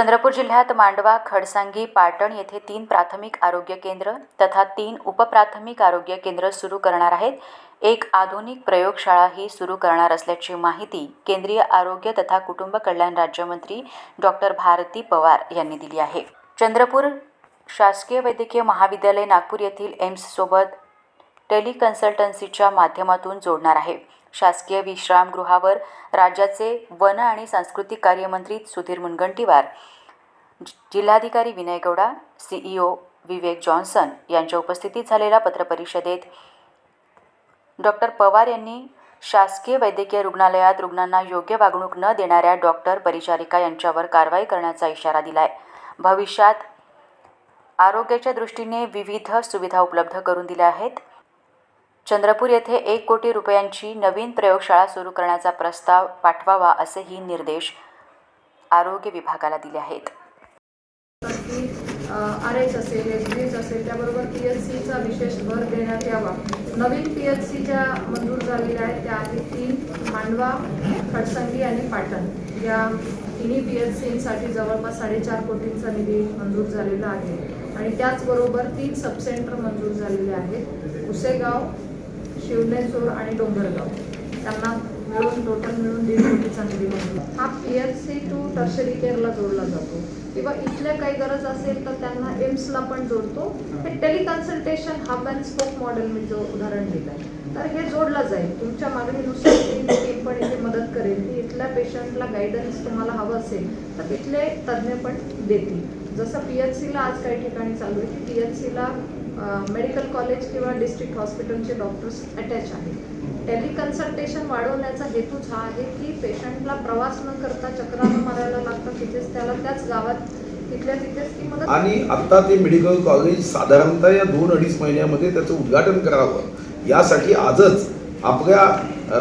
चंद्रपूर जिल्ह्यात मांडवा खडसांगी पाटण येथे तीन प्राथमिक आरोग्य केंद्र तथा तीन उपप्राथमिक आरोग्य केंद्र सुरू करणार आहेत. एक आधुनिक प्रयोगशाळाही सुरू करणार असल्याची माहिती केंद्रीय आरोग्य तथा कुटुंब कल्याण राज्यमंत्री डॉक्टर भारती पवार यांनी दिली आहे. चंद्रपूर शासकीय वैद्यकीय महाविद्यालय नागपूर येथील एम्ससोबत टेलिकन्सल्टन्सीच्या माध्यमातून जोडणार आहे. शासकीय विश्रामगृहावर राज्याचे वन आणि सांस्कृतिक कार्यमंत्री सुधीर मुनगंटीवार. जि- जिल्हाधिकारी विनय गौडा सीईओ विवेक जॉन्सन यांच्या उपस्थितीत झालेल्या पत्रपरिषदेत डॉक्टर पवार यांनी शासकीय वैद्यकीय रुग्णालयात रुग्णांना योग्य वागणूक न देणाऱ्या डॉक्टर परिचारिका यांच्यावर कारवाई करण्याचा इशारा दिलाय. भविष्यात आरोग्याच्या दृष्टीने विविध सुविधा उपलब्ध करून दिल्या आहेत. चंद्रपूर येथे एक कोटी रुपयांची नवीन प्रयोगशाळा सुरू करण्याचा प्रस्ताव पाठवावा असेही निर्देश आरोग्य विभागाला दिले आहेत. आर एच असेल एच बी असेल त्याबरोबर पी एच सीचा विशेष भर देण्यात यावा. नवीन पी एच सी ज्या मंजूर झालेल्या आहेत त्या आहेत तीन मांडवा खडसंगी आणि पाटण. या तिन्ही पी एच सीसाठी जवळपास साडेचार कोटींचा निधी मंजूर झालेला आहे. आणि त्याचबरोबर तीन सबसेंटर मंजूर झालेले आहेत. उसेगाव शिवनेश्वर आणि डोंगरगाव. त्यांना मिळून टोटल मिळून दीड कोटीचा निधी हा P H C to tertiary केअरला जोडला जातो. किंवा इथल्या काही गरज असेल तर त्यांना एम्सला पण जोडतो. हे teleconsultation hub and spoke model मी जो उदाहरण दिलं आहे. तर हे जोडलं जाईल. तुमच्या मागणीनुसार ती टीम पण इथे मदत करेल की इथल्या पेशंटला गायडन्स तुम्हाला हवं असेल तर तिथले तज्ज्ञ पण देतील. जसं पी एच सीला आज काही ठिकाणी चालू आहे की पी एच सीला मेडिकल कॉलेज किंवा डिस्ट्रिक्ट हॉस्पिटलचे डॉक्टर्स अटॅच आहेत. टेलिकन्सल्टेशन वाढवण्याचा हेतूच हा आहे की पेशंटला प्रवास न करता चक्रानं मारायला लागतं तिथेच त्याला त्याच गावात तिथल्या तिथेच ती मदत आणि आता ते मेडिकल कॉलेज साधारणतः या दोन अडीच महिन्यामध्ये त्याचं उद्घाटन करावं. यासाठी आजच आपल्या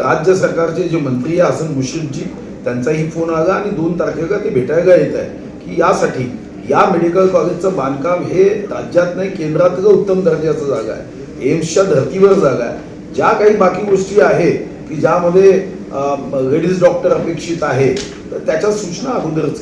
राज्य सरकारचे जे मंत्री आहे हसन मुश्रीफजी त्यांचाही फोन आला आणि दोन तारखेला ते भेटायला येत आहे की यासाठी या मेडिकल कॉलेजचं बांधकाम हे राज्यात नाही केंद्रातलं उत्तम दर्जाचं जागा आहे. एम्सच्या धर्तीवर जागा आहे. ज्या काही बाकी गोष्टी आहेत की ज्यामध्ये लेडीज डॉक्टर अपेक्षित आहे तर त्याच्या सूचना अगोदरच